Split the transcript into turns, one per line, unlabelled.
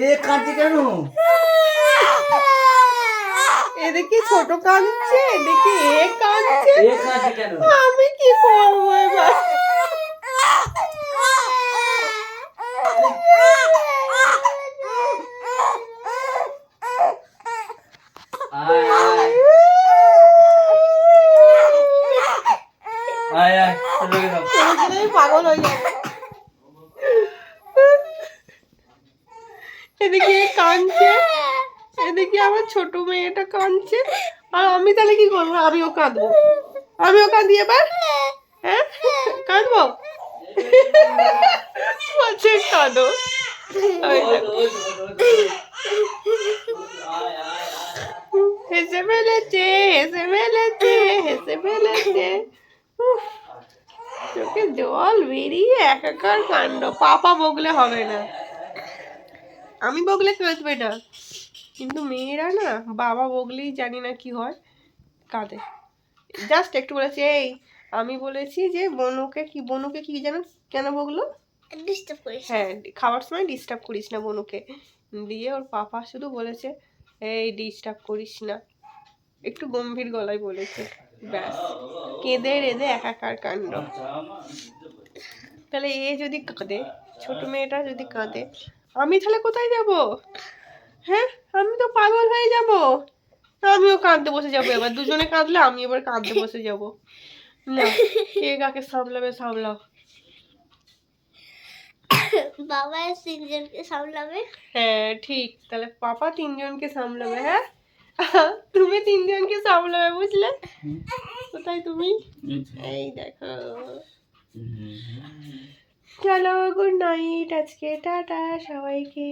এ কাঁদছে কেন?
এদিকে ছোট কাঁদছে এদিকে এ কাঁদছে। আমি কি করব এবার?
আয় আয়। আয়
আমি পাগল হয়ে যাব। এদিকে কাঁদছে। এদিকে আমার ছোট মেয়েটা কাঁদছে। আর আমি তাহলে কি করব? আমিও কাঁদবো। আমিও কাঁদি এবার? হ্যাঁ? কাঁদবো? বলছে কাঁদো। হেসে ফেলেছে হেসে ফেলেছে হেসে ফেলেছে। চোখে জল বেরিয়ে একাকার কাণ্ড। পাপা বগলে হবে না। আমি বগলে কাঁদবে না? কিন্তু মেয়েরা না বাবা বগলেই জানি না কি হয় কাঁদে। জাস্ট একটু বলেছি এই আমি বলেছি যে বনুকে কি বনুকে কি যেন কেন বগলো
ডিস্টার্ব করিস।
হ্যাঁ খাবার সময় ডিস্টার্ব করিস না বনুকে। দিয়ে ওর পাপা শুধু বলেছে এই ডিস্টার্ব করিস না। একটু গম্ভীর গলায় বলেছে। ব্যাস। কেঁদে রেঁদে একাকার কাণ্ড। তাহলে এ যদি কাঁদে ছোট মেয়েটা যদি কাঁদে আমি তাহলে কোথায় যাব? হ্যাঁ আমি তো পাগল হয়ে যাব। আমিও কাঁদতে বসে যাব এবার। দুজনে কাঁদলে আমি এবার কাঁদতে বসে যাব। না কে কাকে সামলাবে সামলাও।
বাবা তিনজনকে সামলাবে?
হ্যাঁ ঠিক। তাহলে পাপা তিনজনকে সামলাবে হ্যাঁ? তুমি তিনজনকে সামলাবে বুঝলে? কোথায় তুমি? এই দেখো। চলো গুড নাইট আজকে টাটা সবাইকে।